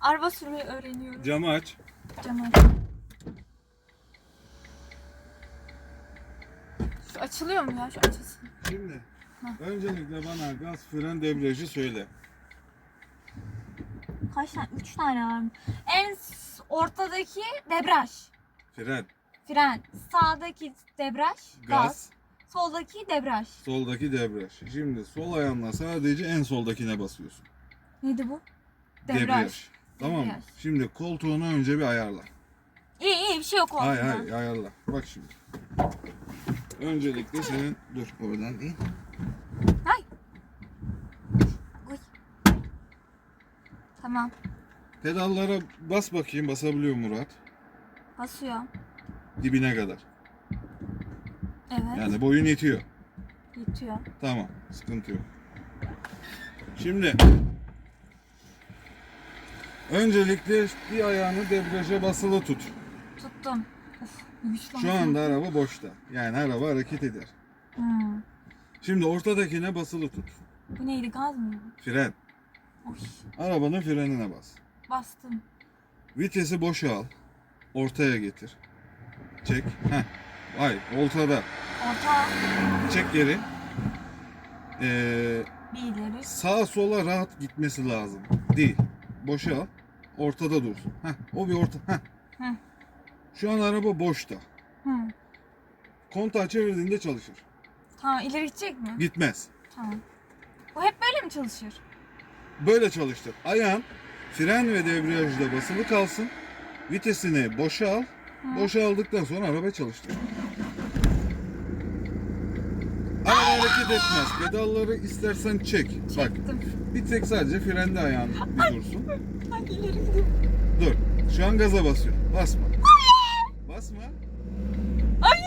Araba sürmeyi öğreniyorum. Camı aç. Camı Şu açılıyor mu ya? Şu açılsın. Şimdi öncelikle bana gaz fren debriyajı söyle. Kaç tane? Üç tane var mı? En s- ortadaki debraj. Fren, Fren. Sağdaki debraj. Gaz. gaz, Soldaki debraj. soldaki debriyaj. Şimdi sol ayağınla sadece en soldakine basıyorsun. Neydi bu? Debriyaj. Tamam mı? Şimdi koltuğunu önce bir ayarla. İyi iyi bir şey yok ortada. Hayır hayır ayarla. Bak şimdi. Öncelikle senin dur oradan değil. Hay. Uy. Tamam. Pedallara bas bakayım basabiliyor mu Murat. Basıyor. Dibine kadar. Evet. Yani boyun yetiyor. Yetiyor. Tamam. Sıkıntı yok. Şimdi öncelikle bir ayağını debriyaja basılı tut. Tuttum. Of, Şu anda araba boşta. Yani araba hareket eder. Hmm. Şimdi ortadakine basılı tut. Bu neydi gaz mıydı? Fren. Oy. Arabanın frenine bas. Bastım. Vitesi boşa al. Ortaya getir. Çek. Heh. Ay ortada. Orta. Çek geri. Ee, Bir ileri. sağa sola rahat gitmesi lazım. Değil. Boşa al. Ortada dursun. Heh. O bir orta. Heh. Hı. Şu an araba boşta. Hı. Kontağı çevirdiğinde çalışır. Tamam ileri gidecek mi? Gitmez. Tamam. Bu hep böyle mi çalışır? Böyle çalıştır. Ayağın fren ve debriyajda basılı kalsın. Vitesini boşa al. Boşa aldıktan sonra araba çalıştır. Araba hareket etmez. Pedalları istersen çek. Bak Çektim. bir tek sadece frende ayağın bir dursun. Hadi ileri gidiyorum. Dur. Şu an gaza basıyor. Basma. Basma. Ay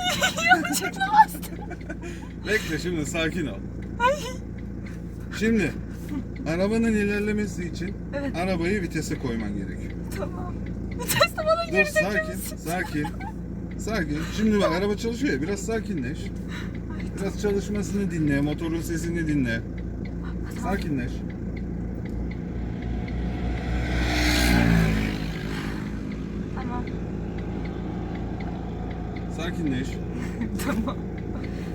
yanlışlıkla bastım. Bekle şimdi sakin ol. Şimdi arabanın ilerlemesi için Evet arabayı vitese koyman gerekiyor. tamam. Vites de bana Dur geri sakin, sakin. Sakin. Şimdi bak araba çalışıyor ya biraz sakinleş. Biraz çalışmasını dinle, motorun sesini dinle. Sakinleş. Tamam. Sakinleş. Tamam.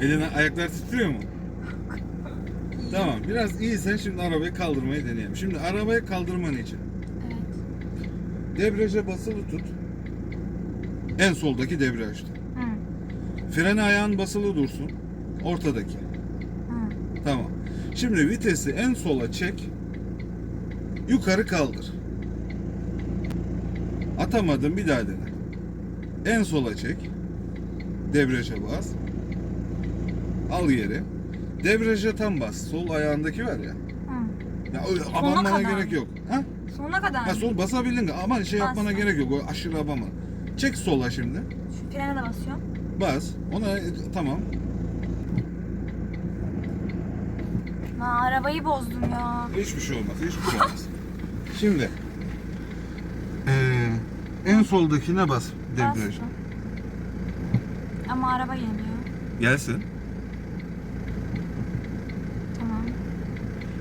Eline ayaklar titriyor mu? Tamam. Biraz iyisen şimdi arabayı kaldırmayı deneyelim. Şimdi arabayı kaldırman için Evet. debriyaja basılı tut. En soldaki debriyajda. Hı. Frene ayağın basılı dursun. Ortadaki. Hı. Tamam. Şimdi vitesi en sola çek. Yukarı kaldır. Atamadın bir daha dene. En sola çek. Debriyaja bas. Al yeri. Debriyaja tam bas. Sol ayağındaki var ya. Hı. Ya öyle abanmana kadar. gerek yok. Ha? Sonuna kadar. ha sol basabildin de aman şey yapmana Bastım. gerek yok. O aşırı abanma. Çek sola şimdi. Şu frene de basıyorum. Bas. Ona tamam. Ha, arabayı bozdum ya. Hiçbir şey olmaz. Hiçbir şey olmaz. Şimdi eee, en soldakine bas debriyaj. Bastım. Ama araba yanıyor. Gelsin. Tamam.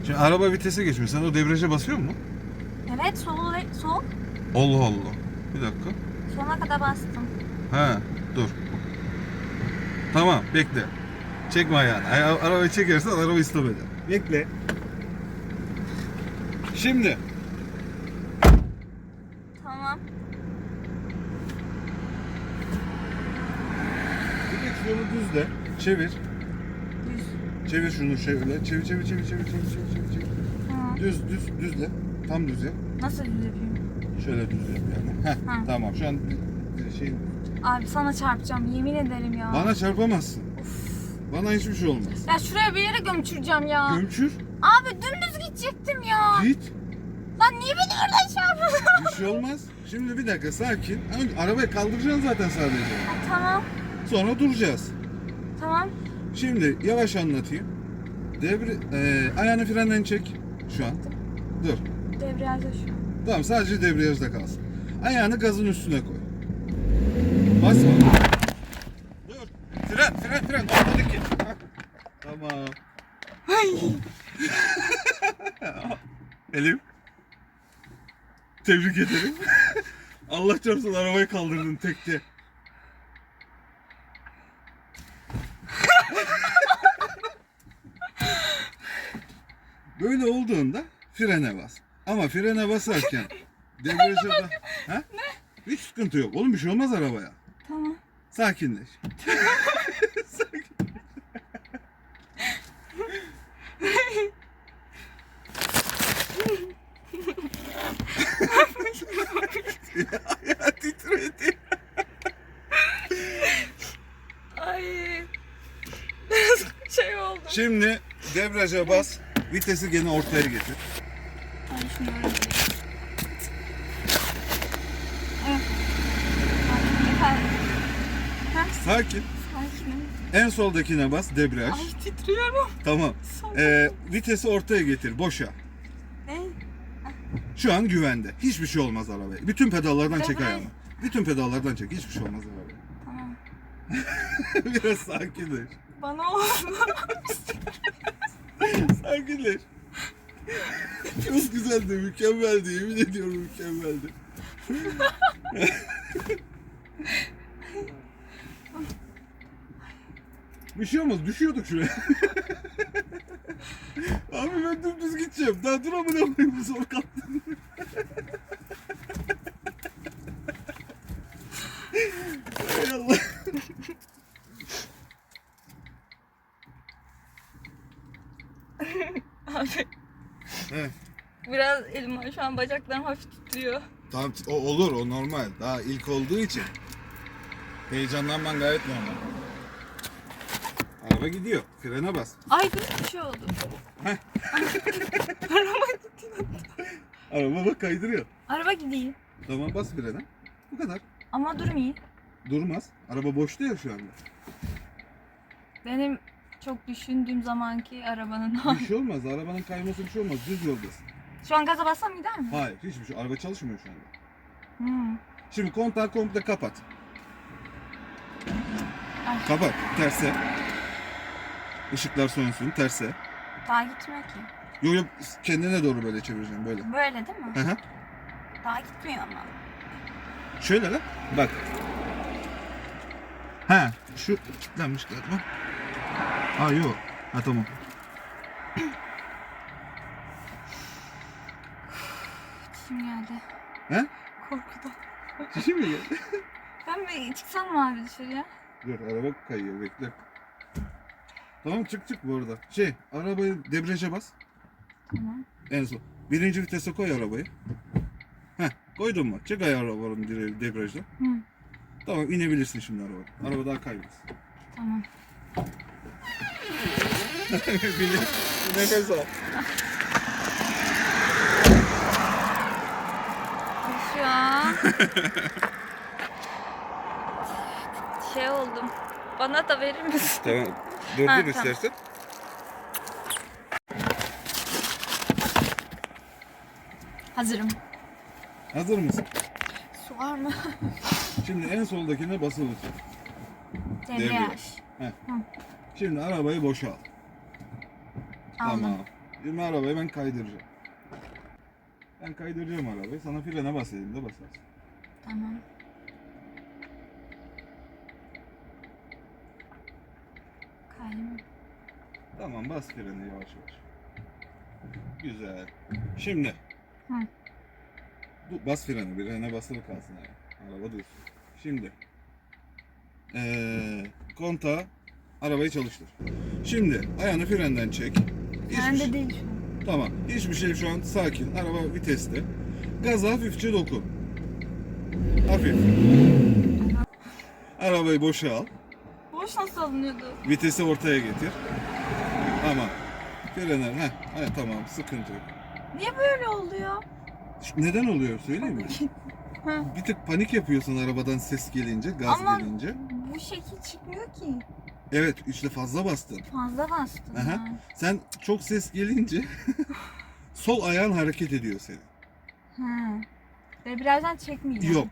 Şimdi araba vitese geçmiş. Sen o debriyaja basıyor mu? Evet sol ve sol. Allah Allah. Bir dakika. Sonuna kadar bastım. Ha, dur. Tamam, bekle. Çekme ayağını. Aya- arabayı çekersen arabayı stop eder. Bekle. Şimdi Tamam. direksiyonu düzle. Çevir. Düz. Çevir şunu şöyle. Çevir çevir çevir çevir çevir çevir çevir. çevir. Hı. Düz düz düzle. Tam düz yap. Nasıl düz yapayım? Şöyle düz yap yani. Heh, Ha. tamam. Şu an şey Abi sana çarpacağım yemin ederim ya. bana çarpamazsın. Bana hiçbir şey olmaz. Ya şuraya bir yere gömçüreceğim ya. Gömçür. Abi dümdüz gidecektim ya. Git. Lan niye beni oradan çarpıyorsun? Bir şey olmaz. Şimdi bir dakika sakin. Önce arabayı kaldıracaksın zaten sadece. Ha, tamam. Sonra duracağız. Tamam. Şimdi yavaş anlatayım. Devre, e, ayağını frenden çek şu an. Dur. Debriyajda şu an. Tamam sadece debriyajda kalsın. Ayağını gazın üstüne koy. Basma. Dur. Fren, fren, fren. Ortadaki. Hah. Tamam. Elim. Tebrik ederim. Allah çarpsın arabayı kaldırdın tekte. Böyle olduğunda frene bas. Ama frene basarken debriyaja da... Ha? Hiç sıkıntı yok. Oğlum bir şey olmaz arabaya. Tamam. Sakinleş. Sakin. Ya titredi. Ay. Biraz şey oldu. Şimdi debriyaja bas. Vitesi gene ortaya getir. Ay şunu öyle. Sakin. En soldakine bas debriyaj. Ay titriyorum. Tamam. Ee, vitesi ortaya getir. Boşa. Ne? Şu an güvende. Hiçbir şey olmaz arabaya. Bütün pedallardan çek Debriyaj- ayağını. Bütün pedallardan çek. Hiçbir şey olmaz arabaya. Tamam. Biraz sakinleş. Bana oldu. Sakinleş. Çok güzeldi, mükemmeldi. Yemin ediyorum mükemmeldi. Bir şey olmaz, düşüyorduk şuraya. Abi ben dümdüz gideceğim. Daha dur amına koyayım, zor kalktım. Hay Allah. Abi He. biraz elim şu an bacaklarım hafif titriyor. Tamam o olur o normal. Daha ilk olduğu için. Heyecanlanman gayet normal. Araba gidiyor. Frene bas. Ay dur bir şey oldu. Heh. Araba gidiyor. Araba bak kaydırıyor. Araba gideyim. Tamam bas frene. Bu kadar. Ama durmayayım. Durmaz. Araba boşta ya şu anda. Benim çok düşündüğüm zamanki arabanın Bir şey olmaz. Arabanın kayması bir şey olmaz. Düz yoldasın. Şu an gaza bassam gider mi? Hayır hiçbir şey. Araba çalışmıyor şu anda. Hmm. Şimdi kontağı komple kapat. Ay. Kapat. Terse. Işıklar sönsün. Terse. Daha gitmiyor ki. Yo yo kendine doğru böyle çevireceğim böyle. Böyle değil mi? Hı hı. Daha gitmiyor ama. Şöyle lan. Bak. Ha, şu kilitlenmiş galiba. Ha yok. Ha tamam. Çişim geldi. He? Korkudan. Şişi mi geldi? Ben bir çıksam mı abi dışarıya? Dur araba kayıyor bekle. Tamam çık çık bu arada. Şey arabayı debriyaja bas. Tamam. En son. Birinci vitese koy arabayı. Heh koydun mu? Çek ayağı arabanın dire- debriyajdan. Hı. Tamam inebilirsin şimdi araba. Araba daha kaybetsin. Tamam. Nefes al. Şu an şey oldum. Bana da verir misin? Tamam. Dur Ha, dur tamam. istersen. Hazırım. Hazır mısın? Su var mı? Şimdi en soldakine basılı tut. Debriyaj. Şimdi arabayı boşa al. Aldım. Tamam. Şimdi arabayı ben kaydıracağım. Ben kaydıracağım arabayı. Sana frene bas dediğimde basarsın. Tamam. Tamam bas freni yavaş yavaş. Güzel. Şimdi. Hı. Bu bas freni. Frene basılı kalsın yani. Araba dursun. Şimdi. Ee, kontağı arabayı çalıştır. Şimdi ayağını frenden çek. Hiçbir Bende şey- değil şu an. Tamam. Hiçbir şey şu an sakin. Araba viteste. Gaza hafifçe dokun. Hafif. Arabayı boşa al. Boş nasıl alınıyordu? Vitesi ortaya getir. Tamam. Frene. Heh, heh, tamam. Sıkıntı yok. Niye böyle oluyor? Neden oluyor söyleyeyim mi? Bir tık panik yapıyorsun arabadan ses gelince, gaz Ama- gelince. Bu şekil çıkmıyor ki. Evet, işte fazla bastın. Fazla bastım Aha. Sen çok ses gelince sol ayağın hareket ediyor senin. Ha. Debriyajdan çekmeyeceğim. Yok.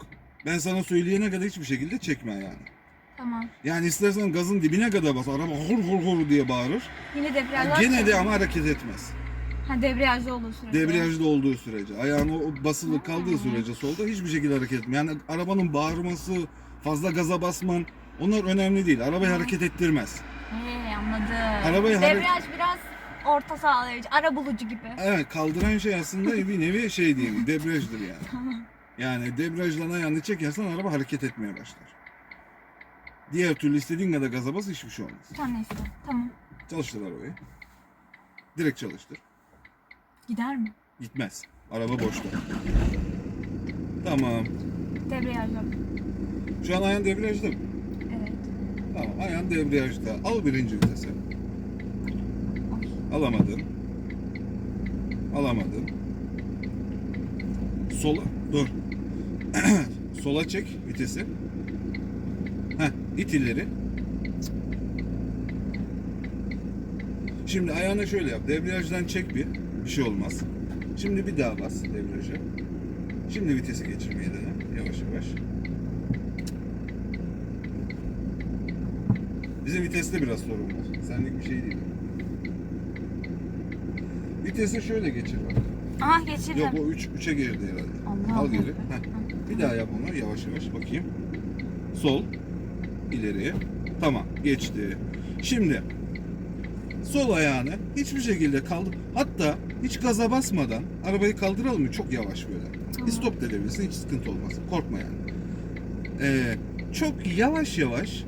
Ben sana söyleyene kadar hiçbir şekilde çekme ayağını. Tamam. Yani istersen gazın dibine kadar bas. Araba hur hur hur diye bağırır. Yine debriyajdan Gene de ama hareket etmez. Ha debriyajlı olduğu sürece. Debriyajda olduğu sürece. Ayağını o basılı kaldığı sürece solda hiçbir şekilde hareket etmiyor. Yani arabanın bağırması, fazla gaza basman onlar önemli değil. Arabayı hareket ettirmez. He anladım. Arabayı hare- Debriyaj biraz orta sağlayıcı, ara bulucu gibi. Evet kaldıran şey aslında bir nevi şey diyeyim debriyajdır yani. Yani debriyajdan ayağını çekersen araba hareket etmeye başlar. Diğer türlü istediğin kadar gaza bas hiçbir şey olmaz. Tamam neyse. Tamam. Çalıştır arabayı. Direkt çalıştır. Gider mi? Gitmez. Araba boşta. Tamam. Debriyajlı. Şu an ayağın debriyajda mı? Evet. Tamam ayağın debriyajda. Al birinci vitese. Alamadın. Alamadın. Sola. Dur. Sola çek vitesi. Heh, it ileri. Şimdi ayağını şöyle yap. Debriyajdan çek bir. Bir şey olmaz. Şimdi bir daha bas debriyaja. Şimdi vitesi geçirmeye dene. Yavaş yavaş. Bizim viteste biraz sorun var. Senlik bir şey değil. Vitesi şöyle geçir bak. Aha geçirdim. Yok o 3 3'e girdi herhalde. Allah Al geri. Heh. Bir daha yap onu yavaş yavaş bakayım. Sol, ileri. Tamam, geçti. Şimdi sol ayağını hiçbir şekilde kaldır. Hatta hiç gaza basmadan arabayı kaldıralım mı? Çok yavaş böyle. Tamam. Stop da edebilirsin, hiç sıkıntı olmaz. Korkma yani. Ee, çok yavaş yavaş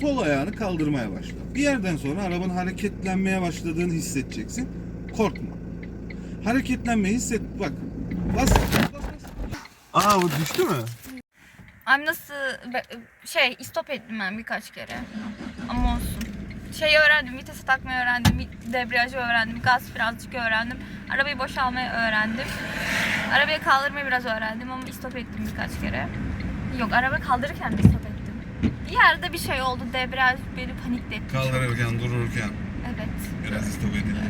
sol ayağını kaldırmaya başla. Bir yerden sonra arabanın hareketlenmeye başladığını hissedeceksin. Korkma. Hareketlenmeyi hisset. Bak. Bas. bas, bas. Aa bu düştü mü? Abi nasıl şey istop ettim ben birkaç kere. Ama olsun. Şeyi öğrendim, vitesi takmayı öğrendim, debriyajı öğrendim, gaz birazcık öğrendim. Arabayı boşalmayı öğrendim. Arabayı kaldırmayı biraz öğrendim ama istop ettim birkaç kere. Yok arabayı kaldırırken de istop ettim. Bir yerde bir şey oldu, debriyaj beni panikletti. Kaldırırken, dururken Evet. biraz istop edildi.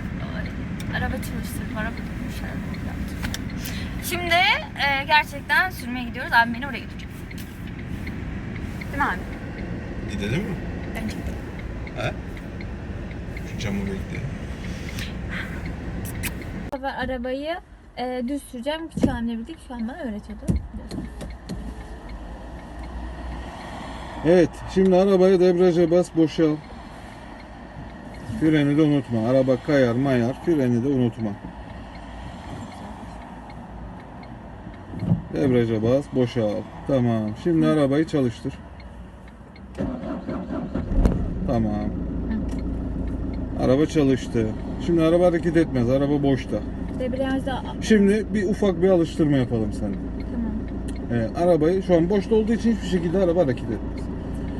Araba çalıştırdım, araba yaptım. Şimdi e, gerçekten sürmeye gidiyoruz. Abi beni oraya götürecek. Değil mi abi? Gidelim mi? Bence. He? Şu camı bekle. Bu sefer arabayı e, düz süreceğim. Küçük annemle birlikte şu an bana öğretiyordu. Evet, şimdi arabaya debriyaja bas, boşal. Freni de unutma. Araba kayar mayar, freni de unutma. Debriyaja bas, boşal. Tamam. Şimdi arabayı çalıştır. Tamam. Araba çalıştı. Şimdi araba hareket etmez. Araba boşta. Debriyajda Şimdi bir ufak bir alıştırma yapalım sana. tamam. Ee, arabayı şu an boşta olduğu için hiçbir şekilde araba hareket etmez.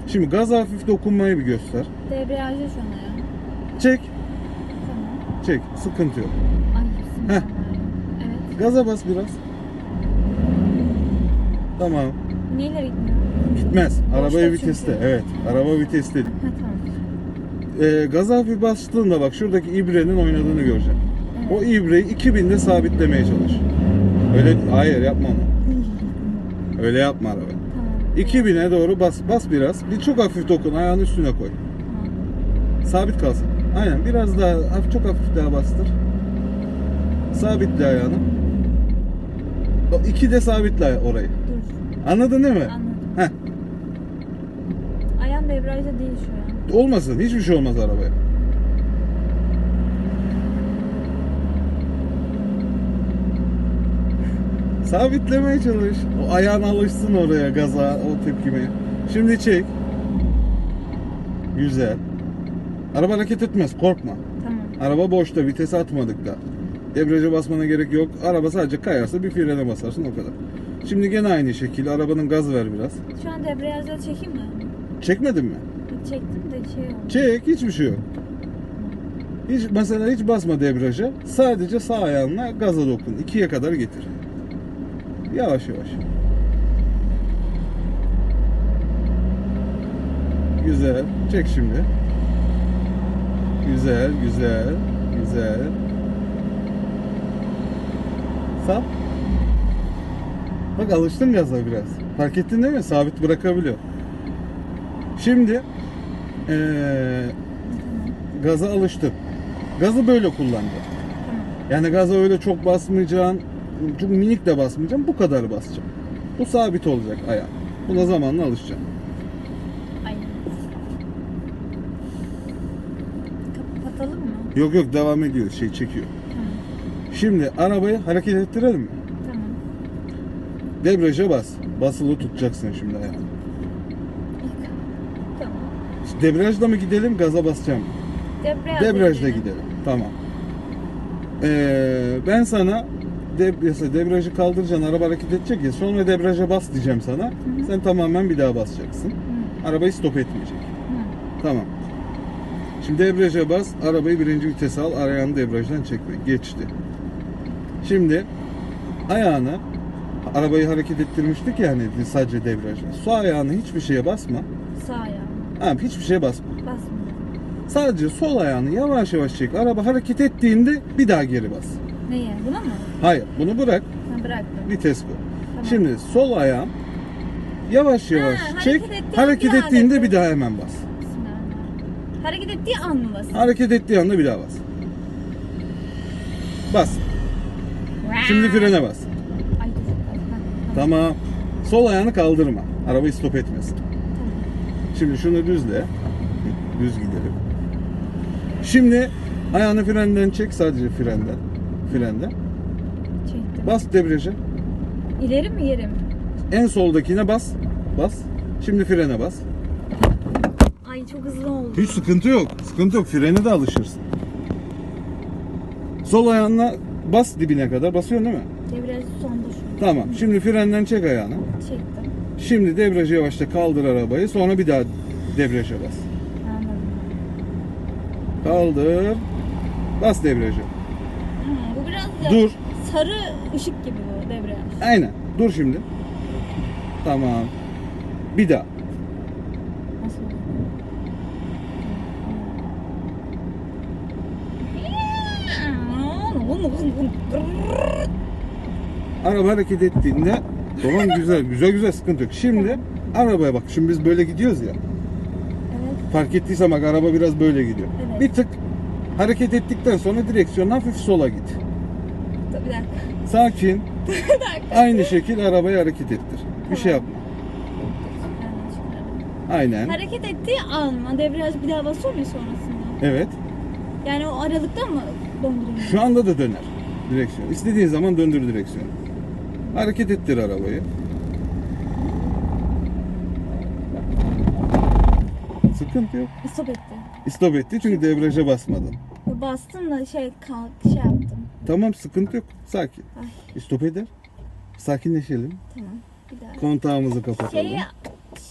Şimdi gaz hafif dokunmayı bir göster. Debriyajda şu an ya. Çek. Tamam. Çek. Sıkıntı yok. Ay Heh. Evet. Gaza bas biraz. Tamam. İleri gitmiyor? Gitmez. Arabayı çünkü. viteste. Evet. Araba viteste. Ha tamam. Ee, gaza hafif bastığında bak şuradaki ibrenin oynadığını göreceksin. O ibreyi 2000'de sabitlemeye çalış. Öyle hayır yapma onu. Öyle yapma araba. Tamam. 2000'e doğru bas bas biraz. Bir çok hafif dokun ayağını üstüne koy. Sabit kalsın. Aynen biraz daha hafif çok hafif daha bastır. Sabitle ayağını. O iki de sabitle orayı. Dur. Anladın değil mi? Anladım. Heh. Ayağım debriyajda değil şu an. Olmasın. Hiçbir şey olmaz arabaya. Sabitlemeye çalış. O ayağın alışsın oraya gaza, o tepkime. Şimdi çek. Güzel. Araba hareket etmez, korkma. Tamam. Araba boşta, vites atmadık da. Debriyaja basmana gerek yok. Araba sadece kayarsa bir frene basarsın o kadar. Şimdi gene aynı şekilde arabanın gaz ver biraz. Şu an debriyajda çekeyim mi? Çekmedin mi? Çektim de şey oldu. Çek, hiçbir şey yok. Hiç mesela hiç basma debriyaja. Sadece sağ ayağınla gaza dokun. İkiye kadar getir. Yavaş yavaş. Güzel. Çek şimdi. Güzel, güzel, güzel. Sap. Bak alıştın gaza biraz. Fark ettin değil mi? Sabit bırakabiliyor. Şimdi eee gaza alıştın. Gazı böyle. Tamam. Yani gaza öyle çok basmayacaksın. Çok minik de basmayacaksın. Bu kadar basacaksın. Bu sabit olacak ayağın. Buna zamanla alışacaksın. Ay. Kapatalım mı? Yok yok devam ediyor. Şey çekiyor. Tamam. Şimdi arabayı hareket ettirelim mi? Tamam. Debriyaja bas. Basılı tutacaksın şimdi ayağını. Debriyajla mı gidelim gaza basacağım? Debriyaj. Debriyajla gidelim. Tamam. Ee, ben sana de, mesela debriyajı kaldıracaksın, araba hareket edecek ya. Sonra debriyaja bas diyeceğim sana. hı. Sen tamamen bir daha basacaksın. Hı. Arabayı stop etmeyecek. Hı. Tamam. Şimdi debriyaja bas, arabayı birinci vitese al, ayağını debriyajdan çekme. Geçti. Şimdi ayağını arabayı hareket ettirmiştik ya hani sadece debriyajla. Sol ayağını hiçbir şeye basma. Sağ ayağım. Abi hiçbir şeye basma. Basmıyorum. Sadece sol ayağını yavaş yavaş çek. Araba hareket ettiğinde bir daha geri bas. Neye? Buna mı? Hayır, bunu bırak. Ha, bıraktım. Vites bu. Tamam. Şimdi sol ayağım yavaş yavaş Ha, çek. hareket ettiği Hareket bir ettiğinde adet. bir daha hemen bas. Bismillahirrahmanirrahim. Hareket ettiği an mı basayım? Hareket ettiği anda bir daha bas. Bas. Şimdi frene bas. Ay Tamam. Sol ayağını kaldırma. Arabayı stop etmesin. Şimdi şunu düzle. Düz gidelim. Şimdi ayağını frenden çek sadece frenden. Frenden. Çektim. Bas debriyaja. İleri mi geri mi? En soldakine bas. Bas. Şimdi frene bas. Ay çok hızlı oldu. Hiç sıkıntı yok. Sıkıntı yok. Frene de alışırsın. Sol ayağınla bas dibine kadar. Basıyorsun değil mi? Debriyaj sonda şu. Tamam. Şimdi frenden çek ayağını. Çektim. Şimdi debriyajı yavaşça kaldır arabayı. Sonra bir daha debriyaja bas. Kaldır. Bas debriyaja. Ha, bu biraz da Dur. sarı ışık gibi bu debriyaj. Aynen. Dur şimdi. Tamam. Bir daha. Nasıl oldu? Araba hareket ettiğinde tamam güzel güzel güzel sıkıntı yok. Şimdi arabaya bak. Şimdi biz böyle gidiyoruz ya. Evet. Fark ettiysen bak araba biraz böyle gidiyor. Evet. Bir tık hareket ettikten sonra direksiyon hafif sola git. Bir dakika. Sakin. Bir dakika. Aynı şekil arabayı hareket ettir. Bir şey yapma. Aynen. Hareket ettiği an mı? Debriyaj bir daha basıyor mu sonrasında? Evet. Yani o aralıkta mı döndürüyor? Şu anda da döner direksiyon. İstediğin zaman döndür direksiyonu. Hareket ettir arabayı. Sıkıntı yok. Stop etti. Stop etti çünkü debriyaja basmadın. Bastım da şey kalk şey yaptım. Tamam sıkıntı yok. Sakin. Ay Stop eder. Sakinleşelim. tamam. Bir daha. Kontağımızı kapatalım. Şey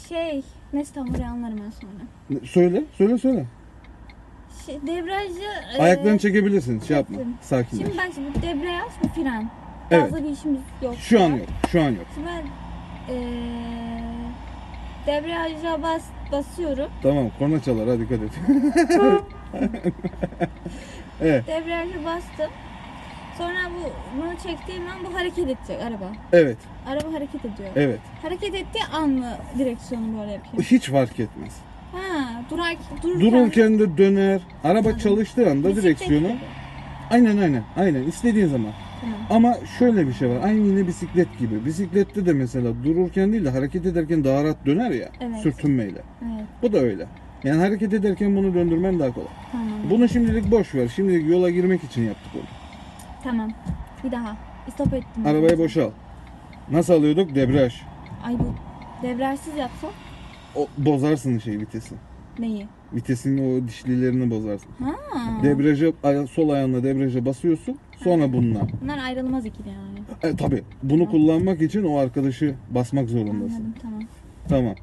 şey neyse tamam orayı anlarım ben sonra. Söyle, söyle, söyle. Şey, debriyajı Ayaklarını e, çekebilirsin. Şey yapma. Sakinleş. Şimdi bak şimdi debriyaj bu fren. Evet. Fazla bir işimiz yok. Şu an yok. Şu an yok. Şimdi ben e, debriyaja bas, basıyorum. Tamam, korna çalar. Hadi dikkat et. evet, Debriyaja bastım. Sonra bu bunu çektiğim an bu hareket edecek araba. evet, Araba hareket ediyor. evet. Hareket ettiği an mı direksiyonu böyle yapayım? Hiç fark etmez. Ha, durak, dururken, Dururken de döner. Araba çalıştığı anda bisiklet direksiyonu. gibi. Aynen aynen. Aynen. istediğin zaman. Ama şöyle bir şey var. Aynı yine bisiklet gibi. Bisiklette de mesela dururken değil de hareket ederken daha rahat döner ya. Evet. Sürtünmeyle. Evet, Bu da öyle. Yani hareket ederken bunu döndürmen daha kolay. tamam. Bunu şimdilik boş ver. Şimdilik yola girmek için yaptık onu. Tamam. Bir daha. Stop ettim. Arabayı boşal. Nasıl alıyorduk? Debriyaj. Ay bu debriyajsız yapsam O, bozarsın şey vitesi. neyi? Vitesin o dişlilerini bozarsın. Ha. Debriyaja sol ayağınla debriyaja basıyorsun. Sonra bununla. Bunlar ayrılmaz ikili yani. E, tabii. Bunu kullanmak için o arkadaşı basmak zorundasın. Anladım tamam. Tamam.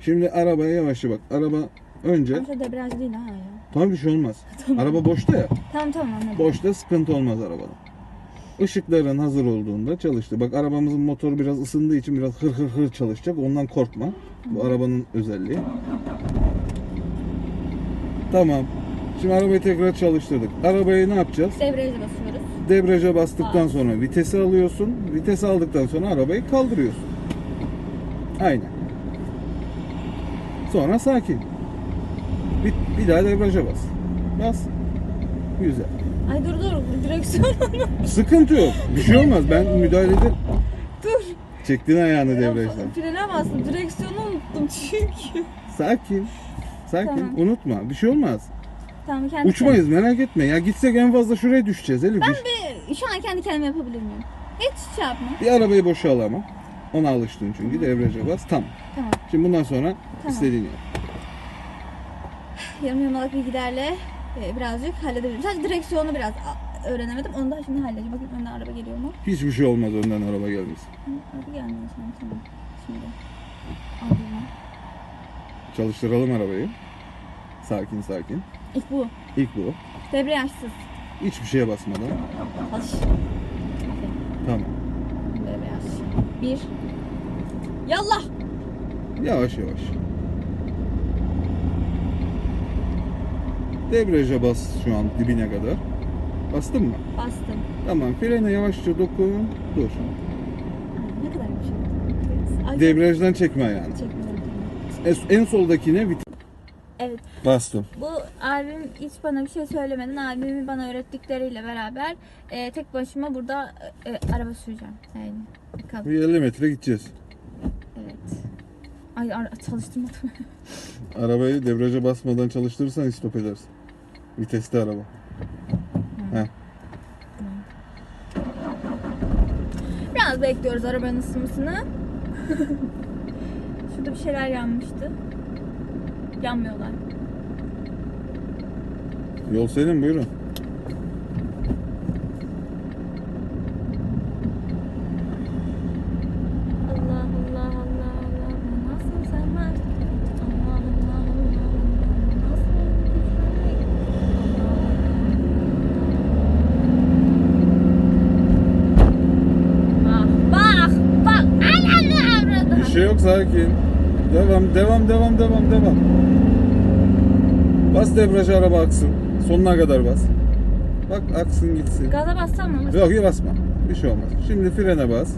Şimdi arabaya yavaşça bak. Araba önce Ama şu debriyaj değil ha ya. tam bir şey olmaz. Tamam. Araba boşta ya. Tamam tamam anladım. Boşta sıkıntı olmaz arabada. Işıkların hazır olduğunda çalıştı. Bak arabamızın motoru biraz ısındığı için biraz hır hır hır çalışacak. Ondan korkma. Bu arabanın özelliği. Tamam. Şimdi arabayı tekrar çalıştırdık. Arabayı ne yapacağız? Debriyaja basıyoruz. Debriyaja bastıktan Bas. sonra vitesi alıyorsun. Vitesi aldıktan sonra arabayı kaldırıyorsun. Aynen. Sonra sakin. Bir, bir daha debriyaja bas. Bas. Güzel. Ay dur dur direksiyon. Sıkıntı yok. Bir şey olmaz. Ben müdahale ederim. dur. Çektin ayağını debriyajdan. Frene bastım. Direksiyonu unuttum çünkü. Sakin. Sakin. Tamam. Unutma. Bir şey olmaz. Tamam kendi Uçmayız merak etme. Ya gitsek en fazla şuraya düşeceğiz Elif. Kendime- Şu an kendi kendime yapabilir miyim? Hiç şey yapma. bir arabayı boşa al ama. Ona alıştın çünkü. Debriyaja bas. Tamam. Tamam. Şimdi bundan sonra Tamam. istediğin yap. Yarım yamalak bilgilerle e, birazcık halledebilirim. Sadece direksiyonu biraz a- öğrenemedim. Onu da şimdi halledeceğim. Bakayım önden araba geliyor mu? Hiçbir şey olmaz önden araba gelmesin. Hı, Araba gelmiyor sanki. Tamam. Şimdi. Çalıştıralım arabayı. Sakin sakin. İlk bu. İlk bu. Debriyajsız. Hiçbir şeye basmadan. Alış. Tamam. Bir. Yallah. Yavaş yavaş. Debriyaja bas şu an dibine kadar. Bastın mı? Bastım. Tamam. Frene yavaşça dokun. Dur. Ne kadar bir şey. Debriyajdan çekme ayağını. Çekmiyorum. En, en soldakine vit. Evet. Bastım. Bu abim hiç bana bir şey söylemeden abimin bana öğrettikleriyle beraber e, tek başıma burada e, e, araba süreceğim. Yani bakalım. Bir 50 metre gideceğiz. Evet. Ay ara, çalıştırmadım. Arabayı debriyaja basmadan çalıştırırsan stop edersin. Viteste araba. Heh. Biraz bekliyoruz arabanın ısınmasını. Şurada bir şeyler yanmıştı. Yanmıyorlar. Yol senin buyurun. Allah Allah Allah Allah nasıl var? Allah Allah Allah Allah nasıl Bak bak bak Allah'ını avradı. Bir şey yok sakin. Devam devam devam devam devam. Bas debriyaja araba aksın. Sonuna kadar bas. Bak aksın gitsin. Gaza bassam mı? Yok yok basma. Bir şey olmaz. Şimdi frene bas.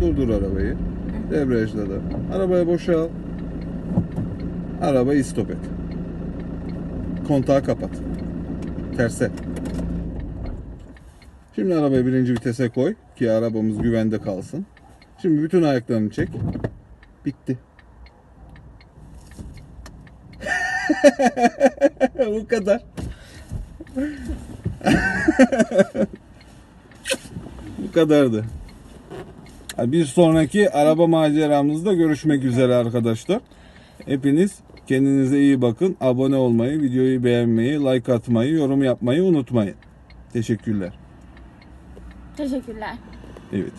Durdur arabayı. Debriyajla da. Arabayı boşa al. Arabayı stop et. Kontağı kapat. Terse. Şimdi arabayı birinci vitese koy ki arabamız güvende kalsın. Şimdi bütün ayaklarını çek. Bitti. Bu kadar. Bu kadardı. Bir sonraki araba maceramızda görüşmek üzere arkadaşlar. Hepiniz kendinize iyi bakın. Abone olmayı, videoyu beğenmeyi, like atmayı, yorum yapmayı unutmayın. Teşekkürler. Teşekkürler. Evet.